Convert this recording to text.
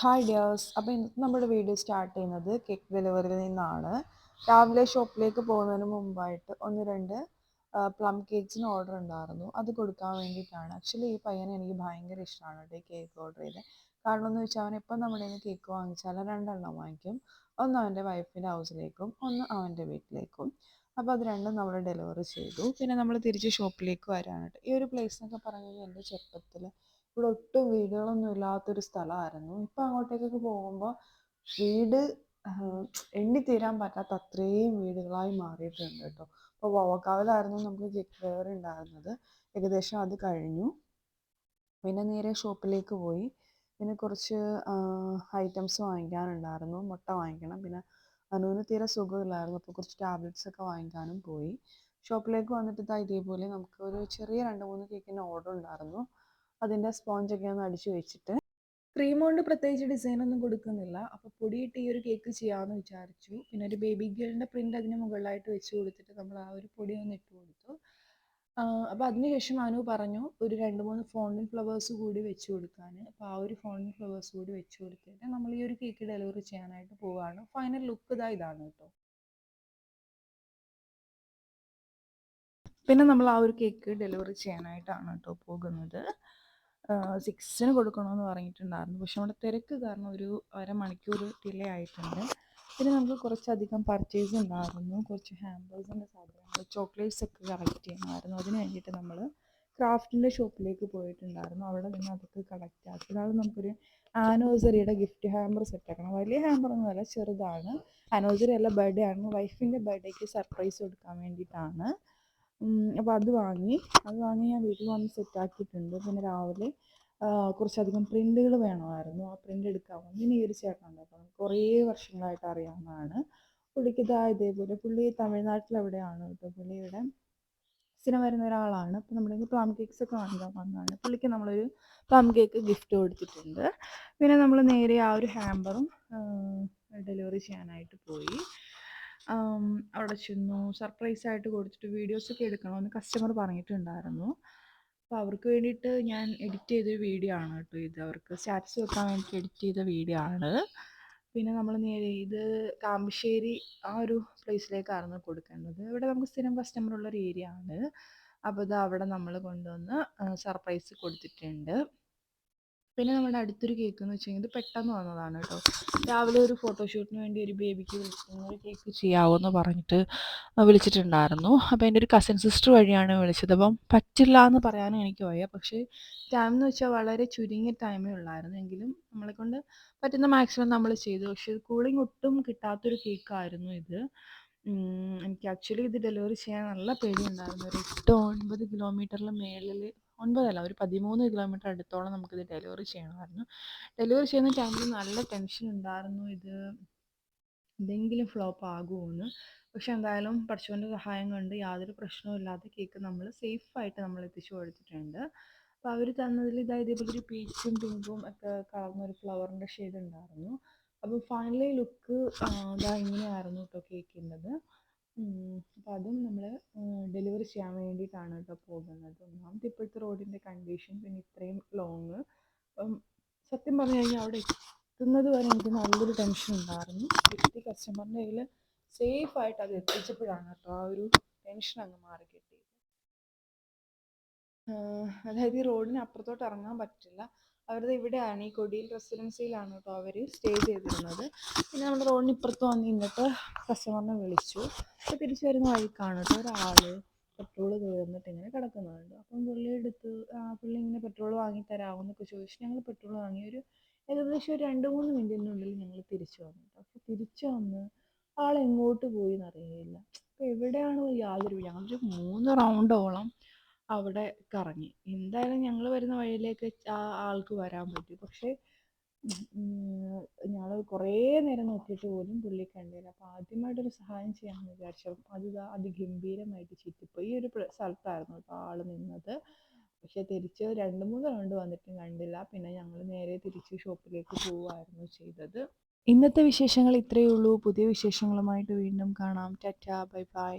Hi dears അപ്പോൾ ഇന്ന് നമ്മുടെ വീഡിയോ സ്റ്റാർട്ട് ചെയ്യുന്നത് കേക്ക് ഡെലിവറിയിൽ നിന്നാണ്. രാവിലെ ഷോപ്പിലേക്ക് പോകുന്നതിന് മുമ്പായിട്ട് ഒന്ന് രണ്ട് പ്ലം കേക്ക്സിന് ഓർഡർ ഉണ്ടായിരുന്നു. അത് കൊടുക്കാൻ വേണ്ടിയിട്ടാണ്. ആക്ച്വലി ഈ പയ്യനെ എനിക്ക് ഭയങ്കര ഇഷ്ടമാണ് കേട്ടോ ഈ കേക്ക് ഓർഡർ ചെയ്ത് കാരണം എന്ന് വെച്ചാൽ അവൻ എപ്പം നമ്മുടെ നിന്ന് കേക്ക് വാങ്ങിച്ചാൽ രണ്ടെണ്ണം വാങ്ങിക്കും. ഒന്ന് അവന്റെ വൈഫിന്റെ ഹൗസിലേക്കും ഒന്ന് അവന്റെ വീട്ടിലേക്കും. അപ്പോൾ അത് രണ്ടും നമ്മൾ ഡെലിവറി ചെയ്തു. പിന്നെ നമ്മൾ തിരിച്ച് ഷോപ്പിലേക്ക് വരാനായിട്ട് ഈ ഒരു പ്ലേസ് എന്നൊക്കെ പറഞ്ഞു കഴിഞ്ഞാൽ എന്റെ ചെറുപ്പത്തിൽ ഇവിടെ ഒട്ടും വീടുകളൊന്നും ഇല്ലാത്തൊരു സ്ഥലമായിരുന്നു. ഇപ്പം അങ്ങോട്ടേക്കൊക്കെ പോകുമ്പോൾ വീട് എണ്ണി തീരാൻ പറ്റാത്ത അത്രയും വീടുകളായി മാറിയിട്ടുണ്ട് കേട്ടോ. അപ്പോൾ വവക്കാവിലായിരുന്നു നമുക്ക് കേക്ക് ഡെലിവറി ഉണ്ടായിരുന്നത്. ഏകദേശം അത് കഴിഞ്ഞു. പിന്നെ നേരെ ഷോപ്പിലേക്ക് പോയി. പിന്നെ കുറച്ച് ഐറ്റംസ് വാങ്ങിക്കാനുണ്ടായിരുന്നു. മുട്ട വാങ്ങിക്കണം. പിന്നെ അനുവിന് തീരെ സുഖമില്ലായിരുന്നു. അപ്പോൾ കുറച്ച് ടാബ്ലറ്റ്സ് ഒക്കെ വാങ്ങിക്കാനും പോയി. ഷോപ്പിലേക്ക് വന്നിട്ട് ഇതാ ഇതേപോലെ നമുക്ക് ഒരു ചെറിയ രണ്ട് മൂന്ന് കേക്കിന്റെ ഓർഡർ ഉണ്ടായിരുന്നു. അതിന്റെ സ്പോഞ്ചൊക്കെ ഒന്ന് അടിച്ചു വെച്ചിട്ട്. ക്രീം കൊണ്ട് പ്രത്യേകിച്ച് ഡിസൈൻ ഒന്നും കൊടുക്കുന്നില്ല. അപ്പോൾ പൊടിയിട്ട് ഈ ഒരു കേക്ക് ചെയ്യാമെന്ന് വിചാരിച്ചു. പിന്നെ ഒരു ബേബി ഗേളിന്റെ പ്രിന്റ് അതിന് മുകളിലായിട്ട് വെച്ച് കൊടുത്തിട്ട് നമ്മൾ ആ ഒരു പൊടി ഒന്ന് ഇട്ട് കൊടുത്തു. അപ്പോൾ അതിനുശേഷം അനു പറഞ്ഞു ഒരു രണ്ട് മൂന്ന് ഫോണ്ടിൻ ഫ്ലവേഴ്സ് കൂടി വെച്ച് കൊടുക്കാൻ. അപ്പോൾ ആ ഒരു ഫോണ്ടിൻ ഫ്ലവേഴ്സ് കൂടി വെച്ച് കൊടുത്തിട്ട് നമ്മൾ ഈ ഒരു കേക്ക് ഡെലിവറി ചെയ്യാനായിട്ട് പോവാണ്. ഫൈനൽ ലുക്ക് ഇതാ ഇതാണ് കേട്ടോ പിന്നെ നമ്മൾ ആ ഒരു കേക്ക് ഡെലിവറി ചെയ്യാനായിട്ടാണ് കേട്ടോ പോകുന്നത്. സിക്സിന് കൊടുക്കണമെന്ന് പറഞ്ഞിട്ടുണ്ടായിരുന്നു. പക്ഷെ നമ്മുടെ തിരക്ക് കാരണം ഒരു അരമണിക്കൂർ ഡിലേ ആയിട്ടുണ്ട്. പിന്നെ നമുക്ക് കുറച്ചധികം പർച്ചേസ് ഉണ്ടായിരുന്നു. കുറച്ച് ഹാമ്പേഴ്സിന്റെ സാധനങ്ങൾ ചോക്ലേറ്റ്സ് ഒക്കെ കളക്ട് ചെയ്യണമായിരുന്നു അതിന് വേണ്ടിയിട്ട് നമ്മൾ ക്രാഫ്റ്റിന്റെ ഷോപ്പിലേക്ക് പോയിട്ടുണ്ടായിരുന്നു. അവിടെ നിന്ന് അതൊക്കെ കളക്ട് ആക്കി അതാണ് നമുക്കൊരു ആനിവേഴ്സറിയുടെ ഗിഫ്റ്റ് ഹാമ്പർ സെറ്റ് ആക്കണം. വലിയ ഹാമ്പർ ഒന്നുമല്ല ചെറുതാണ്. ആനിവേഴ്സറി അല്ല ബർത്ത്ഡേ ആണ്. വൈഫിന്റെ ബർത്ത്ഡേക്ക് സർപ്രൈസ് കൊടുക്കാൻ വേണ്ടിയിട്ടാണ്. അപ്പോൾ അത് വാങ്ങി. അത് വാങ്ങി ഞാൻ വീട്ടിൽ വന്ന് സെറ്റാക്കിയിട്ടുണ്ട് പിന്നെ രാവിലെ കുറച്ചധികം പ്രിന്റുകൾ വേണമായിരുന്നു. ആ പ്രിന്റ് എടുക്കാൻ വേണ്ടി ഇനി ഒരു ചേട്ടനുണ്ട് അപ്പം കുറേ വർഷങ്ങളായിട്ട് അറിയാവുന്നതാണ്. പുള്ളിക്ക് ഇതാ ഇതേപോലെ പുള്ളി തമിഴ്നാട്ടിൽ എവിടെയാണ് കേട്ടോ? ഇവിടെ സിനിമ വരുന്ന ഒരാളാണ്. അപ്പം നമ്മുടെ പ്ലം കേക്ക്സ് ഒക്കെ വാങ്ങിക്കാൻ വന്നതാണ്. പുള്ളിക്ക് നമ്മളൊരു പ്ലം കേക്ക് ഗിഫ്റ്റ് കൊടുത്തിട്ടുണ്ട്. പിന്നെ നമ്മൾ നേരെ ആ ഒരു ഹാമ്പറും ഡെലിവറി ചെയ്യാനായിട്ട് പോയി. അവിടെ ചെന്നു. സർപ്രൈസ് ആയിട്ട് കൊടുത്തിട്ട് വീഡിയോസ് ഒക്കെ എടുക്കണമെന്ന് കസ്റ്റമർ പറഞ്ഞിട്ടുണ്ടായിരുന്നു. അപ്പോൾ അവർക്ക് വേണ്ടിയിട്ട് ഞാൻ എഡിറ്റ് ചെയ്ത വീഡിയോ ആണ് കേട്ടോ ഇത്. അവർക്ക് സ്റ്റാറ്റസ് വെക്കാൻ വേണ്ടി എഡിറ്റ് ചെയ്ത വീഡിയോ ആണ്. പിന്നെ നമ്മൾ നേരെ ഇത് കാമ്പശ്ശേരി ആ ഒരു പ്ലേസിലേക്കായിരുന്നു കൊടുക്കേണ്ടത്. ഇവിടെ നമുക്ക് സ്ഥിരം കസ്റ്റമർ ഉള്ള ഒരു ഏരിയ ആണ്. അപ്പോൾ ഇത് അവിടെ നമ്മൾ കൊണ്ടുവന്ന് സർപ്രൈസ് കൊടുത്തിട്ടുണ്ട്. പിന്നെ നമ്മുടെ അടുത്തൊരു കേക്ക് എന്ന് വെച്ച് കഴിഞ്ഞാൽ ഇത് പെട്ടെന്ന് വന്നതാണ് കേട്ടോ. രാവിലെ ഒരു ഫോട്ടോഷൂട്ടിന് വേണ്ടി ഒരു ബേബിക്ക് വിളിച്ചിരുന്നു. ഒരു കേക്ക് ചെയ്യാവോ എന്ന് പറഞ്ഞിട്ട് വിളിച്ചിട്ടുണ്ടായിരുന്നു. അപ്പോൾ എന്റെ ഒരു കസിൻ സിസ്റ്റർ വഴിയാണ് വിളിച്ചത്. അപ്പം പറ്റില്ല എന്ന് പറയാനും എനിക്ക് വയ്യ. പക്ഷേ ടൈം എന്ന് വെച്ചാൽ വളരെ ചുരുങ്ങിയ ടൈമേ ഉള്ളായിരുന്നു. എങ്കിലും നമ്മളെ കൊണ്ട് പറ്റുന്ന മാക്സിമം നമ്മൾ ചെയ്തു. പക്ഷേ കൂളിംഗ് ഒട്ടും കിട്ടാത്തൊരു കേക്കായിരുന്നു ഇത്. എനിക്ക് ആക്ച്വലി ഇത് ഡെലിവറി ചെയ്യാൻ നല്ല പേടിയുണ്ടായിരുന്നു. ഒരു എട്ട് ഒൻപത് കിലോമീറ്ററിൽ മേളിൽ ഒൻപതല്ല ഒരു പതിമൂന്ന് കിലോമീറ്റർ അടുത്തോളം നമുക്കിത് ഡെലിവറി ചെയ്യണമായിരുന്നു. ഡെലിവറി ചെയ്യുന്ന ടൈമിൽ നല്ല ടെൻഷൻ ഉണ്ടായിരുന്നു. ഇത് എന്തെങ്കിലും ഫ്ലോപ്പ് ആകുമെന്ന്. പക്ഷെ എന്തായാലും പഠിച്ചവന്റെ സഹായം കൊണ്ട് യാതൊരു പ്രശ്നവും ഇല്ലാതെ കേക്ക് നമ്മൾ സേഫായിട്ട് നമ്മൾ എത്തിച്ചു കൊടുത്തിട്ടുണ്ട്. അപ്പോൾ അവർ തന്നതിൽ ഇതായത് ഇതേപോലെ ഒരു പീച്ചും പിങ്കും ഒക്കെ കളർന്ന ഒരു ഫ്ലവറിന്റെ ഷെയ്ഡ് ഉണ്ടായിരുന്നു അപ്പോൾ ഫൈനലി ലുക്ക് ഇതാ ഇങ്ങനെയായിരുന്നു കേട്ടോ കേക്കിന്റെത്. അപ്പോൾ അതും നമ്മൾ ഡെലിവറി ചെയ്യാൻ വേണ്ടിയിട്ടാണ് കേട്ടോ പോകുന്നത്. ഒന്നാമത് ഇപ്പോഴത്തെ റോഡിന്റെ കണ്ടീഷൻ പിന്നെ ഇത്രയും ലോങ് അപ്പം സത്യം പറഞ്ഞു കഴിഞ്ഞാൽ അവിടെ എത്തുന്നത് വരെ എനിക്ക് നല്ലൊരു ടെൻഷൻ ഉണ്ടായിരുന്നു. എത്തി കസ്റ്റമറിന്റെ കയ്യിൽ സേഫായിട്ട് അത് എത്തിച്ചപ്പോഴാണ് കേട്ടോ ആ ഒരു ടെൻഷൻ അങ്ങ് മാറി കിട്ടിയത്. അതായത് ഈ റോഡിന് അപ്പുറത്തോട്ട് ഇറങ്ങാൻ പറ്റില്ല. അവരുടെ ഇവിടെയാണ്. ഈ കൊടിയിൽ റെസിഡൻസിയിലാണ് കേട്ടോ അവർ സ്റ്റേ ചെയ്തിരുന്നത്. പിന്നെ നമ്മൾ റോഡിന് ഇപ്പുറത്ത് വന്ന് നിന്നിട്ട് കസ്റ്റമറിനെ വിളിച്ചു. അപ്പോൾ തിരിച്ചു വരുന്ന വഴിക്കാണ് കേട്ടോ ഒരാൾ പെട്രോൾ തീർന്നിട്ട് ഇങ്ങനെ കിടക്കുന്നുണ്ട്. അപ്പം പുള്ളി എടുത്ത് പുള്ളി ഇങ്ങനെ പെട്രോൾ വാങ്ങി തരാമോ എന്നൊക്കെ ചോദിച്ചു ഞങ്ങൾ പെട്രോൾ വാങ്ങി. ഒരു ഏകദേശം ഒരു രണ്ട് മൂന്ന് മിനിറ്റിനുള്ളിൽ ഞങ്ങൾ തിരിച്ചു വന്നു അപ്പോൾ തിരിച്ചു വന്ന് ആൾ എങ്ങോട്ട് പോയി എന്നറിയില്ല. അപ്പോൾ എവിടെയാണ് യാതൊരു ഞങ്ങളൊരു മൂന്ന് റൗണ്ടോളം അവിടെ കറങ്ങി. എന്തായാലും ഞങ്ങൾ വരുന്ന വഴിയിലേക്ക് ആ ആൾക്ക് വരാൻ പറ്റി. പക്ഷേ ഞങ്ങൾ കുറേ നേരം നോക്കിയിട്ട് പോലും പുള്ളി കണ്ടില്ല. അപ്പോൾ ആദ്യമായിട്ടൊരു സഹായം ചെയ്യാമെന്ന് വിചാരിച്ചു. അപ്പം അത് അതിഗംഭീരമായിട്ട് ചുറ്റിപ്പോയി. ഈ ഒരു സ്ഥലത്തായിരുന്നു കേട്ടോ ആൾ നിന്നത്. പക്ഷെ തിരിച്ച് രണ്ട് മൂന്ന് റൗണ്ട് വന്നിട്ടും കണ്ടില്ല. പിന്നെ ഞങ്ങൾ നേരെ തിരിച്ച് ഷോപ്പിലേക്ക് പോവുമായിരുന്നു ചെയ്തത്. ഇന്നത്തെ വിശേഷങ്ങൾ ഇത്രയേ ഉള്ളൂ. പുതിയ വിശേഷങ്ങളുമായിട്ട് വീണ്ടും കാണാം. Tata bye bye.